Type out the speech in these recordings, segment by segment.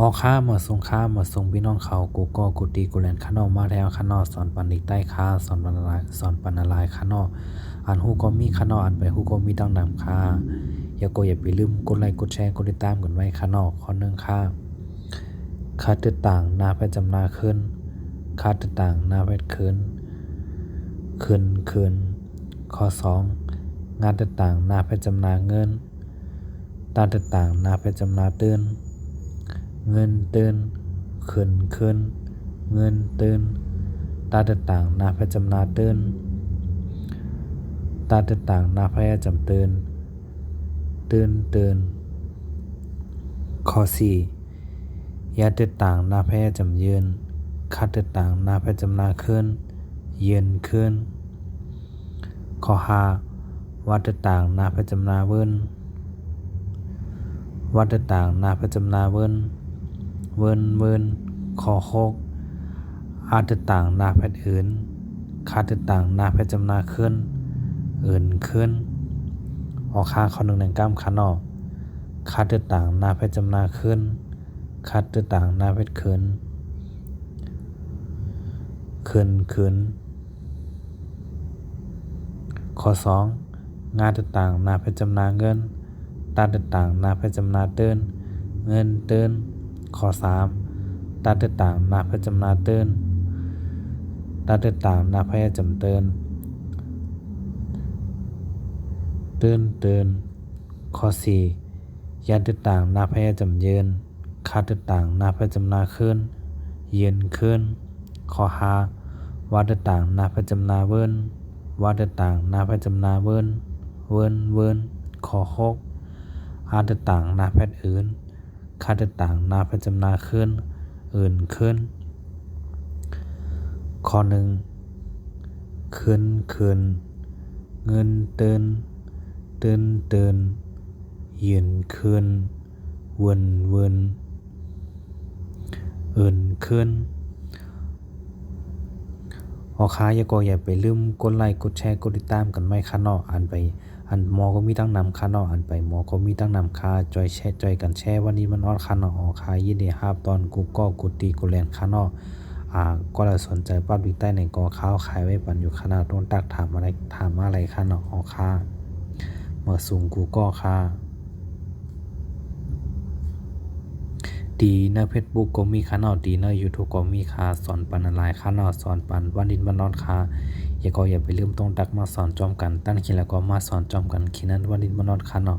ฮอค้าหมดสงค้าหมดสงพี่น้องเขากูก็กูตีกูแลนข้านอกมาแล้วข้านอกสอนปันอีกใต้ค้าสอนปันลายสอนปันละลายข้านอกอันฮู้ก็มีข้านอกอันไปฮู้ก็มีตั้งนำค่าอย่าโกอย่าไปลืมกดไลค์กดแชร์กดติดตามกันไว้ข้านอกข้อหนึงค่าค่าติดต่างนาไปจำนาขึ้นค่าติดต่างนาไปขึ้นขึ้นขึ้นข้อสองงานติดต่างนาไปจำนาเงินตาติดต่างนาไปจำนาตื่น เงินเตือนขึ้นขึ้นเงินเตือนตาต่างๆนาพจำนาเตือนตาต่างๆนาพยจำเตือนเตือนเตือนข้อสี่ยาต่างๆนาพยจำยืนคัดต่างๆนาพจำนาขึ้นเยืนขึ้นข้อห้าวัดต่างๆนาพจำนาเวินวัดต่างๆนาพจำนาเวิ้น เวินเวินขอโคกอาจต่างนาแพทย์อื่นคาดต่างนาแพทย์จำนาขึ้นอื่นขึ้น ออกค่างข้อหนึ่งหนึ่งก้ามขานอกคาดต่างนาแพทย์จำนาขึ้นคาดต่างนาแพทย์ขึ้นขึ้นขึ้นข้อสองงานต่างนาแพทย์จำนาเงินตาต่างนาแพทย์จำนาเตือนเงินเตือน ข้อ 3ตาติดต่างนาพจำนาเตือนตาติดต่างนาพยจำเตือนเตือนเตือนข้อ 4 ยันติดต่างนาพยจำเยืนคาติดต่างนาพจำนาขึ้น เย็นขึ้น ข้อ 5วัดติดต่างนาพจำนาเวินวัดติดต่างนาพจำนาเวินเวินเวินข้อ 6 อาติดต่างนาแพทย์อื่น ค่าต่างๆนาพจำนาขึ้น อื่นขึ้น ข้อหนึ่งขึ้นขึ้นเงินเตือนเตือนเตือนยืนขึ้นเวินเวินอื่นขึ้นออค้าอย่าก็อย่าไปลืมกดไลค์กดแชร์กดติดตามกันไม่ค่ะเนาะอ่านไป อันมอก็มีตั้งนำค่าเนาะอันไปมอก็มีตั้งนำค่าจอยแช่จอยกันแช่วันนี้มันออดค่าเนาะออค่ายินดีครับตอนกูก็กูตีกูแลนค่าเนาะอ่าก็เลยสนใจปั๊บบิ๊กใต้ในกอข้าวขายไว้ปันอยู่ขนาดต้นตักถามอะไรถามอะไรค่าเนาะออค่าเมื่อสูงกูก็ค่า ดีเนเฟซบุ๊กก็มีค่าเนาะดีเน YouTube ก็มีค่าสอนปันอะไรค่าเนาะสอนปันวันดินวันนอนค่าอย่าก็อย่าไปลืมต้องตักมาสอนจอมกัน ตั้งคิดแล้วก็มาสอนจอมกันคิดนั้นวันนี้มานอนคาเนาะ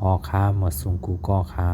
ออค้ามาสูงกูก็ค้า